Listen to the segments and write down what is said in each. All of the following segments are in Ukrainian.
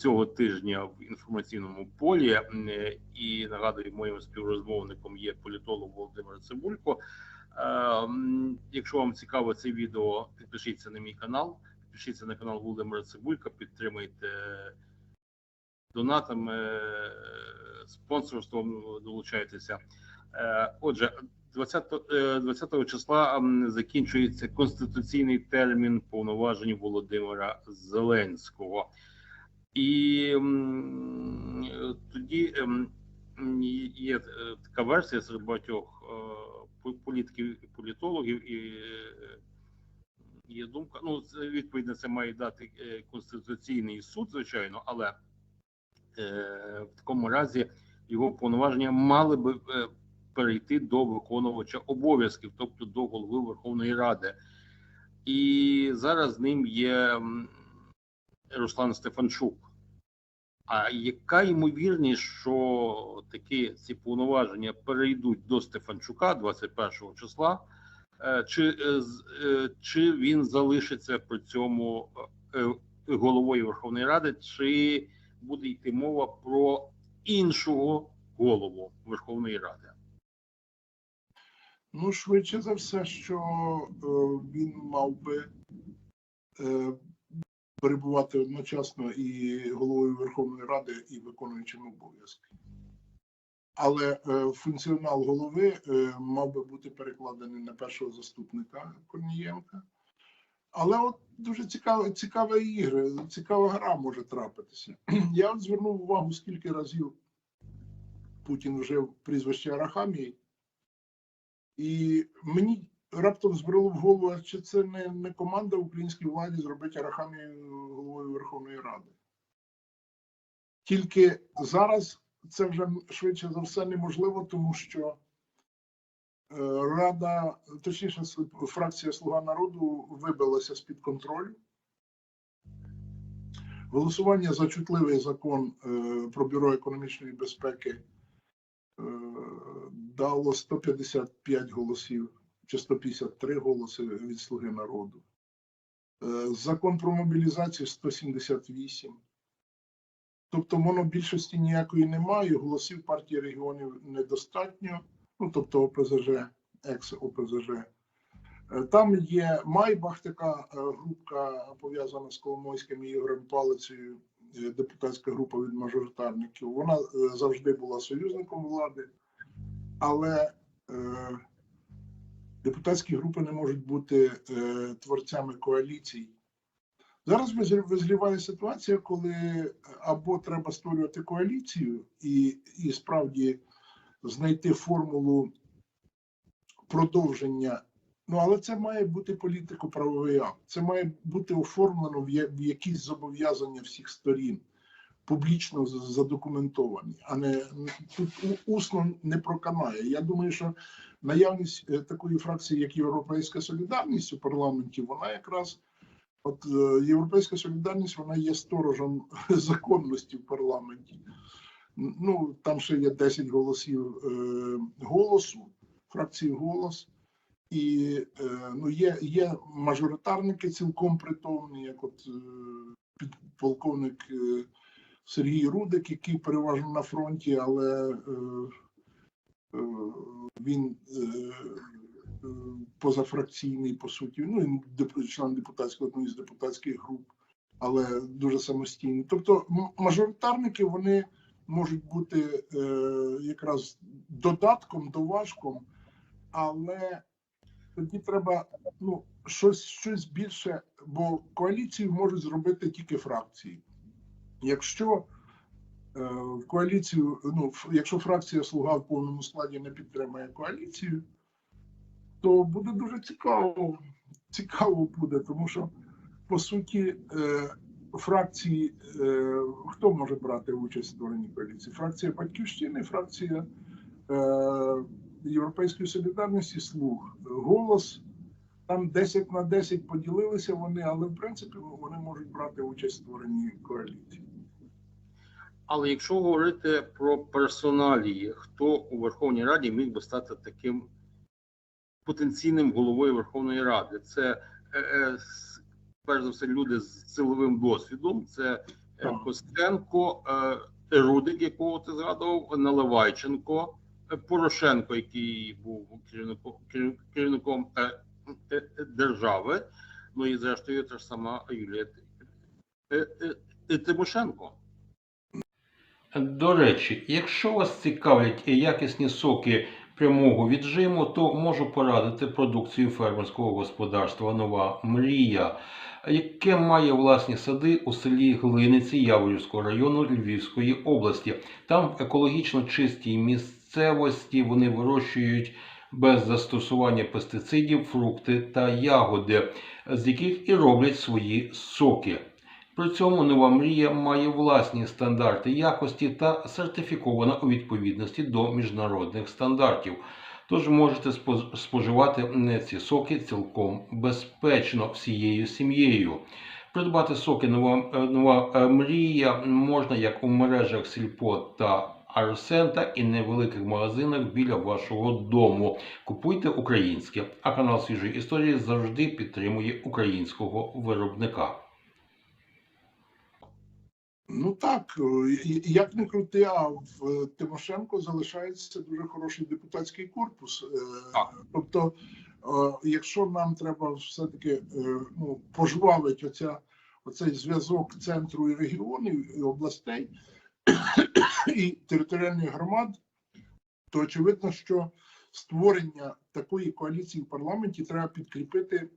цього тижня в інформаційному полі. Е, І нагадую, моїм співрозмовником є політолог Володимир Цибулько. Е, Якщо вам цікаво це відео, підпишіться на мій канал, підпишіться на канал Володимира Цибулька, підтримайте донатами, е, спонсорством долучайтеся. Отже, 20, е, 20 числа закінчується конституційний термін повноважень Володимира Зеленського. І е, тоді ем, є е, така версія серед багатьох е, політиків і політологів, і є думка. Ну, це, відповідно, це має дати Конституційний суд, звичайно, але в такому разі його повноваження мали би перейти до виконувача обов'язків, тобто до голови Верховної Ради. І зараз ним є Руслан Стефанчук. А яка ймовірність, що такі ці повноваження перейдуть до Стефанчука 21 числа? Е, Чи, е, е, чи він залишиться при цьому головою Верховної Ради, чи буде йти мова про іншого голову Верховної Ради? Ну, швидше за все, що він мав би перебувати одночасно і головою Верховної Ради, і виконуючим обов'язки. Але е, функціонал голови е, мав би бути перекладений на першого заступника Корнієнка. Але от дуже цікава, цікава ігра, цікава гра може трапитися. Я от звернув увагу, скільки разів Путін вжив прізвище Арахамії. І мені раптом збрело в голову, а чи це не, не команда українській владі зробити Арахамію головою Верховної Ради. Тільки зараз це вже швидше за все неможливо, тому що е, Рада, точніше, фракція Слуга народу вибилася з-під контролю. Голосування за чутливий закон е, про бюро економічної безпеки е, дало 155 голосів чи 153 голоси від Слуги народу. Е, Закон про мобілізацію 178. Тобто монобільшості ніякої немає, голосів партії регіонів недостатньо, ну тобто ОПЗЖ, екс-ОПЗЖ. Е, Там є Майбах, така е, групка пов'язана з Коломойським і Ігорем Палицею, депутатська група від мажоритарників. Вона завжди була союзником влади, але депутатські групи не можуть бути е, творцями коаліцій. Зараз визрі- визріває ситуація, коли або треба створювати коаліцію і, і справді знайти формулу продовження. Ну, але це має бути політико-правовий акт. Це має бути оформлено в якісь зобов'язання всіх сторін, публічно задокументовані, а не тут усно не проканає. Я думаю, що наявність е, такої фракції, як Європейська Солідарність у парламенті, вона якраз. От е, Європейська солідарність вона є сторожем законності в парламенті. Ну там ще є 10 голосів е, голосу, фракції голос, і е, ну є, є мажоритарники цілком притомні, як от е, підполковник е, Сергій Рудик, який переважно на фронті, але е, е, він е, позафракційний, по суті, ну він член депутатського одної з депутатських груп, але дуже самостійний. Тобто, мажоритарники вони можуть бути якраз додатком, доважком, але тоді треба ну, щось, щось більше, бо коаліцію можуть зробити тільки фракції. Якщо е, в коаліцію, ну, якщо фракція Слуга в повному складі не підтримає коаліцію, то буде дуже цікаво. Цікаво буде, тому що по суті е, фракції е, хто може брати участь в створенні коаліції? Фракція Батьківщини, фракція Європейської солідарності, слуг, голос. Там 10 на 10 поділилися вони, але в принципі вони можуть брати участь в створенні коаліції. Але якщо говорити про персоналії, хто у Верховній Раді міг би стати таким потенційним головою Верховної Ради, це е, е, перш за все люди з силовим досвідом, це Костенко, е, Рудик, якого ти згадував, Наливайченко, Порошенко, який був керівником, керівником держави. Ну і зрештою, та ж сама Юлія Тимошенко. До речі, якщо вас цікавлять якісні соки прямого віджиму, то можу порадити продукцію фермерського господарства Нова Мрія, яке має власні сади у селі Глиниці Яворівського району Львівської області. Там в екологічно чистій місцевості вони вирощують без застосування пестицидів фрукти та ягоди, з яких і роблять свої соки. При цьому нова мрія має власні стандарти якості та сертифікована у відповідності до міжнародних стандартів. Тож можете споживати м, ці соки цілком безпечно всією сім'єю. Придбати соки нова, е, нова е, мрія можна як у мережах Сільпо та Арсен, так і невеликих магазинах біля вашого дому. Купуйте українське, а канал свіжої історії завжди підтримує українського виробника. Ну так, е, як не крути, а в е, Тимошенко залишається дуже хороший депутатський корпус. Е, Так. Тобто, якщо нам треба все-таки е, ну, пожвавити оця, оцей зв'язок центру і регіонів і областей і територіальних громад, то очевидно, що створення такої коаліції в парламенті треба підкріпити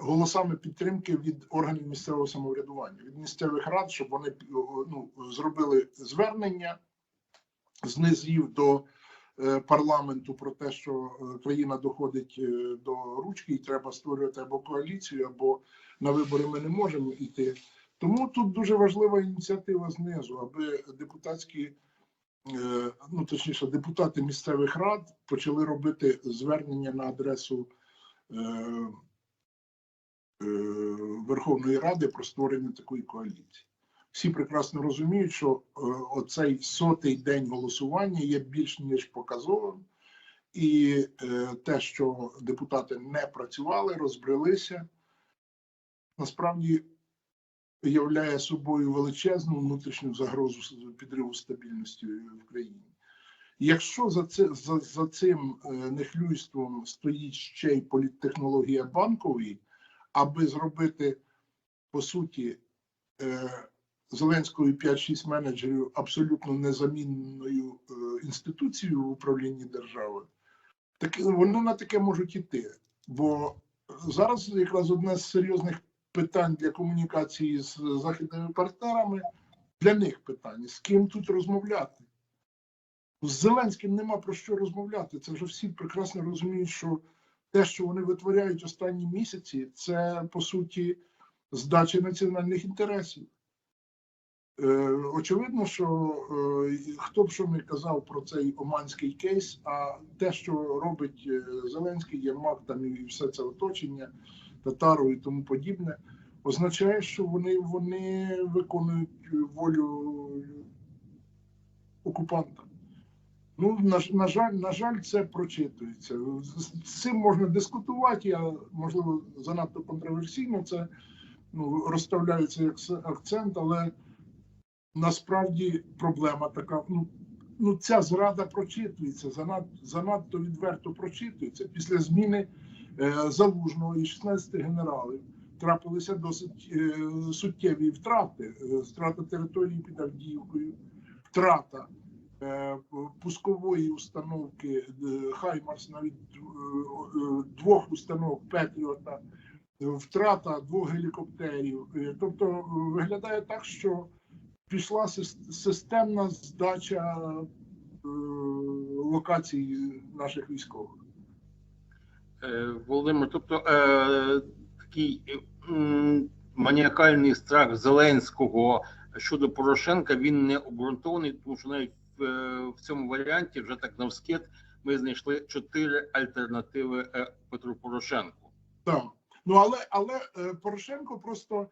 голосами підтримки від органів місцевого самоврядування, від місцевих рад, щоб вони ну, зробили звернення з низів до е, парламенту про те, що е, країна доходить е, до ручки, і треба створювати або коаліцію, або на вибори ми не можемо йти. Тому тут дуже важлива ініціатива знизу, аби депутатські, е, ну точніше, депутати місцевих рад почали робити звернення на адресу. Верховної Ради про створення такої коаліції. Всі прекрасно розуміють, що е, оцей сотий день голосування є більш ніж показовим, і е, те, що депутати не працювали, розбрелися, насправді являє собою величезну внутрішню загрозу підриву стабільності в країні. Якщо за, це, за, за цим е, нехлюйством стоїть ще й політтехнологія банкової, аби зробити по суті е, Зеленського і 5-6 менеджерів абсолютно незамінною е, інституцією в управлінні держави, так вони на таке можуть іти. Бо зараз якраз одне з серйозних питань для комунікації з західними партнерами для них питання: з ким тут розмовляти. З Зеленським нема про що розмовляти. Це вже всі прекрасно розуміють, що те, що вони витворяють останні місяці, це по суті здача національних інтересів. Е, очевидно, що е, хто б що не казав про цей оманський кейс, а те, що робить е, Зеленський, Єрмак там і все це оточення, татару і тому подібне, означає, що вони, вони виконують волю окупанта. Ну, на, на жаль, на жаль, це прочитується. З цим можна дискутувати. Я можливо занадто контроверсійно це ну, розставляється як акцент, але насправді проблема така. Ну, ну ця зрада прочитується, занад, занадто відверто прочитується. Після зміни е, залужного і 16 генералів трапилися досить е, суттєві втрати. Е, Втрата території під Авдіївкою, втрата е, пускової установки е, Хаймарс, навіть двох установок Петріота, втрата двох гелікоптерів. Е, Тобто е, виглядає так, що пішла системна здача е, локацій наших військових. Володимир, тобто е, такий е, маніакальний страх Зеленського щодо Порошенка він не обґрунтований, тому що навіть в, в цьому варіанті вже так навскид ми знайшли чотири альтернативи Петру Порошенку. Так. Ну але але е, Порошенко просто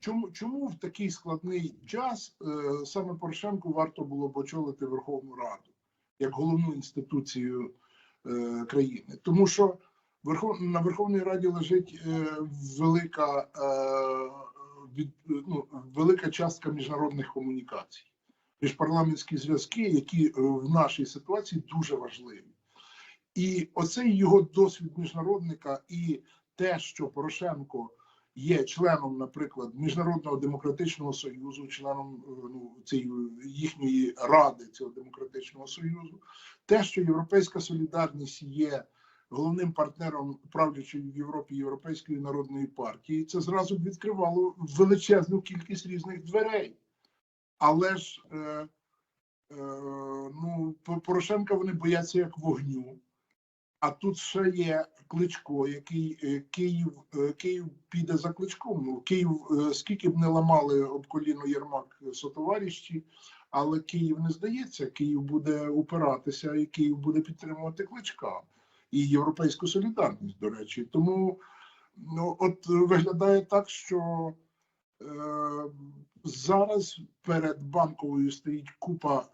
чому чому в такий складний час е, саме Порошенку варто було б очолити Верховну Раду як головну інституцію е, країни? Тому що на Верховній Раді лежить велика від, ну, велика частка міжнародних комунікацій, міжпарламентські зв'язки, які в нашій ситуації дуже важливі. І оцей його досвід міжнародника і те, що Порошенко є членом, наприклад, Міжнародного демократичного союзу, членом е, ну, цієї їхньої ради цього демократичного союзу, те, що Європейська солідарність є головним партнером правлячої в Європі Європейської народної партії, це зразу відкривало величезну кількість різних дверей. Але ж е, е, ну, Порошенка вони бояться як вогню. А тут ще є Кличко, який е, Київ, е, Київ піде за кличком. Ну, Київ, е, скільки б не ламали об коліно Єрмак сотоваріщі, але Київ не здається. Київ буде упиратися, і Київ буде підтримувати кличка і європейську солідарність, до речі. Тому ну, от виглядає так, що е, зараз перед банковою стоїть купа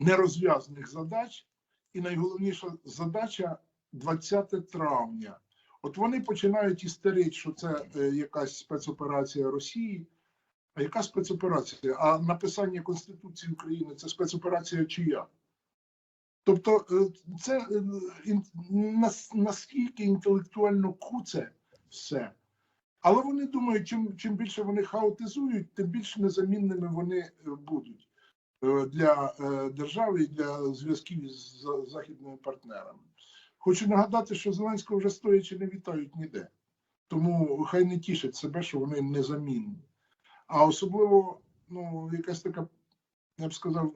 нерозв'язаних задач, і найголовніша задача 20 травня. От вони починають істерити, що це е, якась спецоперація Росії. А яка спецоперація? А написання Конституції України це спецоперація чия? Тобто, е, це е, наскільки інтелектуально куце все. Але вони думають, чим, чим більше вони хаотизують, тим більш незамінними вони будуть для е, держави і для зв'язків з західними партнерами. Хочу нагадати, що Зеленського вже стоячи не вітають ніде. Тому хай не тішать себе, що вони незамінні. А особливо, ну, якась така, я б сказав,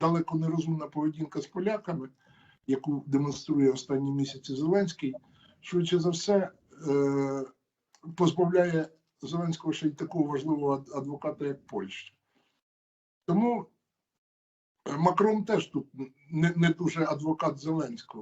далеко нерозумна поведінка з поляками, яку демонструє останні місяці Зеленський, швидше за все, е, позбавляє Зеленського ще й такого важливого адвоката, як Польща. Тому е, Макрон теж тут не, не дуже адвокат Зеленського.